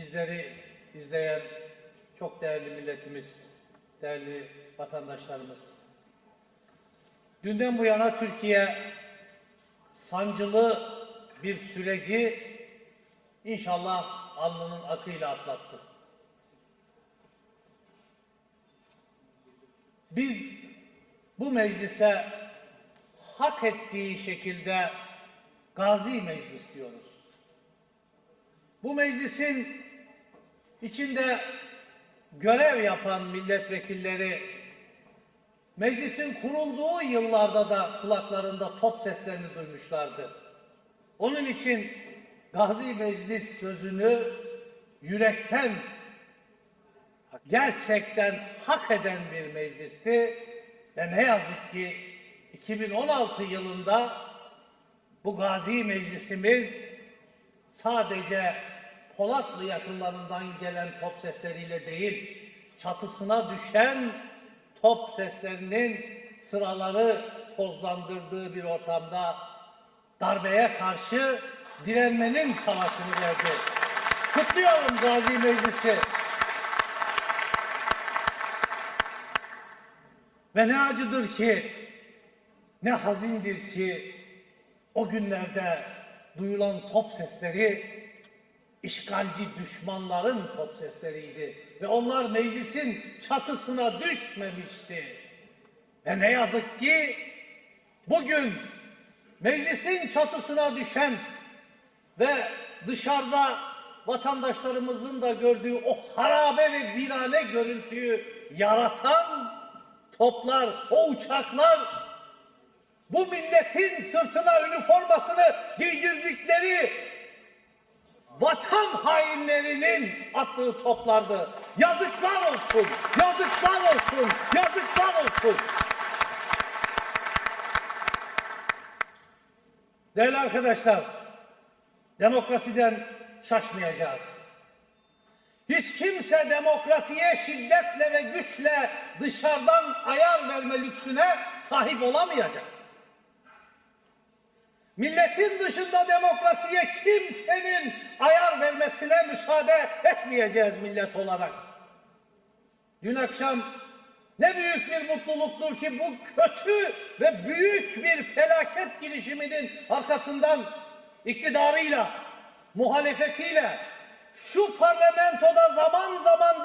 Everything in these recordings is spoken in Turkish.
bizleri izleyen çok değerli milletimiz, değerli vatandaşlarımız. Dünden bu yana Türkiye sancılı bir süreci inşallah alnının akıyla atlattı. Biz bu meclise hak ettiği şekilde gazi meclis diyoruz. Bu meclisin içinde görev yapan milletvekilleri meclisin kurulduğu yıllarda da kulaklarında top seslerini duymuşlardı. Onun için Gazi Meclis sözünü yürekten gerçekten hak eden bir meclisti ve ne yazık ki 2016 yılında bu Gazi Meclisimiz sadece Polatlı yakınlarından gelen top sesleriyle değil, çatısına düşen top seslerinin sıraları tozlandırdığı bir ortamda darbeye karşı direnmenin savaşını verdi. Kutluyorum Gazi Meclisi. Ve ne acıdır ki, ne hazindir ki o günlerde duyulan top sesleri işgalci düşmanların top sesleriydi. Ve onlar meclisin çatısına düşmemişti. Ve ne yazık ki bugün meclisin çatısına düşen ve dışarıda vatandaşlarımızın da gördüğü o harabe ve virane görüntüyü yaratan toplar, o uçaklar bu milletin sırtına üniformasını giydirdikleri vatan hainlerinin attığı toplardı. Yazıklar olsun, yazıklar olsun, yazıklar olsun. Değerli arkadaşlar, demokrasiden şaşmayacağız. Hiç kimse demokrasiye şiddetle ve güçle dışarıdan ayar verme lüksüne sahip olamayacak. Milletin dışında demokrasiye kimsenin ayar vermesine müsaade etmeyeceğiz millet olarak. Dün akşam ne büyük bir mutluluktur ki bu kötü ve büyük bir felaket girişiminin arkasından iktidarıyla, muhalefetiyle, şu parlamentoda zaman zaman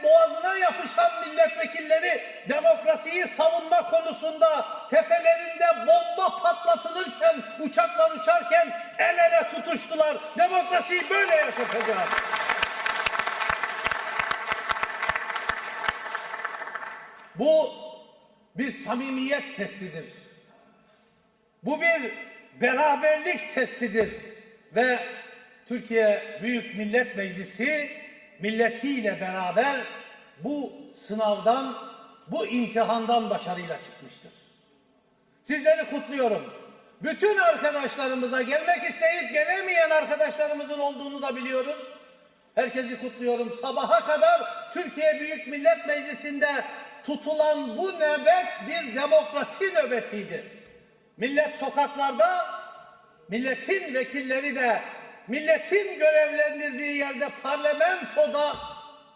birbirinin boğazına yapışan milletvekilleri demokrasiyi savunma konusunda tepelerinde bomba patlatılırken, uçaklar uçarken el ele tutuştular. Demokrasiyi böyle yaşatacağız. Bu bir samimiyet testidir. Bu bir beraberlik testidir ve Türkiye Büyük Millet Meclisi milletiyle beraber bu sınavdan, bu imtihandan başarıyla çıkmıştır. Sizleri kutluyorum. Bütün arkadaşlarımıza gelmek isteyip gelemeyen arkadaşlarımızın olduğunu da biliyoruz. Herkesi kutluyorum. Sabaha kadar Türkiye Büyük Millet Meclisi'nde tutulan bu nöbet bir demokrasi nöbetiydi. Millet sokaklarda, milletin vekilleri de milletin görevlendirdiği yerde parlamentoda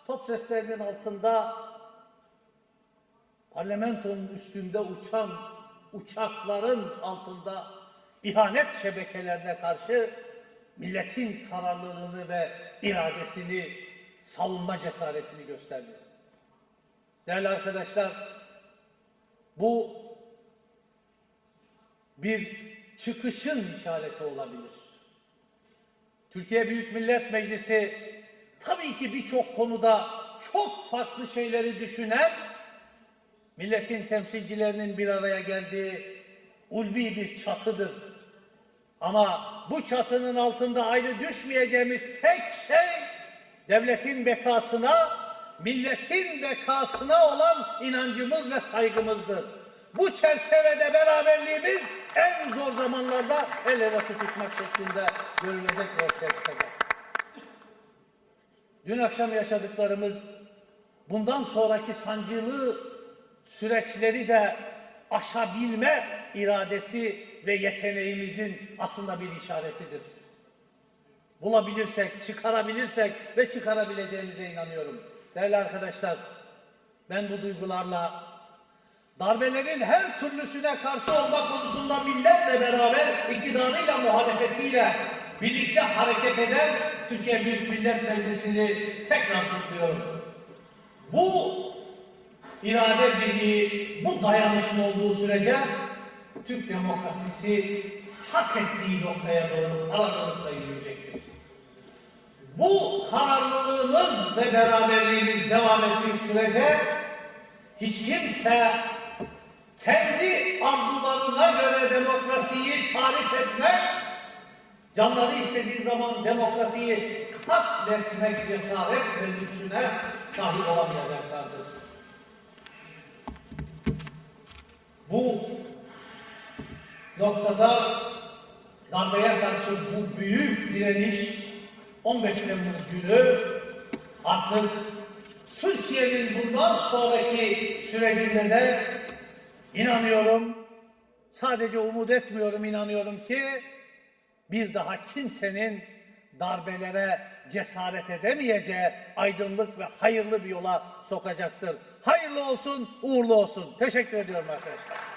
top seslerinin altında parlamentonun üstünde uçan uçakların altında ihanet şebekelerine karşı milletin kararlılığını ve iradesini savunma cesaretini gösterdi. Değerli arkadaşlar, bu bir çıkışın işareti olabilir. Türkiye Büyük Millet Meclisi tabii ki birçok konuda çok farklı şeyleri düşünen milletin temsilcilerinin bir araya geldiği ulvi bir çatıdır. Ama bu çatının altında ayrı düşmeyeceğimiz tek şey devletin bekasına, milletin bekasına olan inancımız ve saygımızdır. Bu çerçevede beraberliğimiz en zor zamanlarda el ele tutuşmak şeklinde görülecek ve ortaya çıkacak. Dün akşam yaşadıklarımız bundan sonraki sancılı süreçleri de aşabilme iradesi ve yeteneğimizin aslında bir işaretidir. bulabilirsek, çıkarabilirsek ve çıkarabileceğimize inanıyorum. Değerli arkadaşlar, ben bu duygularla darbelerin her türlüsüne karşı olma konusunda milletle beraber iktidarıyla muhalefetiyle birlikte hareket eden Türkiye Büyük Millet Meclisi'ni tekrar kutluyorum. Bu irade birliği, bu dayanışma olduğu sürece Türk demokrasisi hak ettiği noktaya doğru kararlılıkla yürüyecektir. Bu kararlılığımız ve beraberliğimiz devam ettiği sürece hiç kimse kendi arzularına göre demokrasiyi tarif etmek, canları istediği zaman demokrasiyi katletmek cesaret ve lüksüne sahip olamayacaklardır. Bu noktada darbeye karşı bu büyük direniş 15 Temmuz günü artık Türkiye'nin bundan sonraki sürecinde de inanıyorum, sadece umut etmiyorum, inanıyorum ki bir daha kimsenin darbelere cesaret edemeyeceği aydınlık ve hayırlı bir yola sokacaktır. Hayırlı olsun, uğurlu olsun. Teşekkür ediyorum arkadaşlar.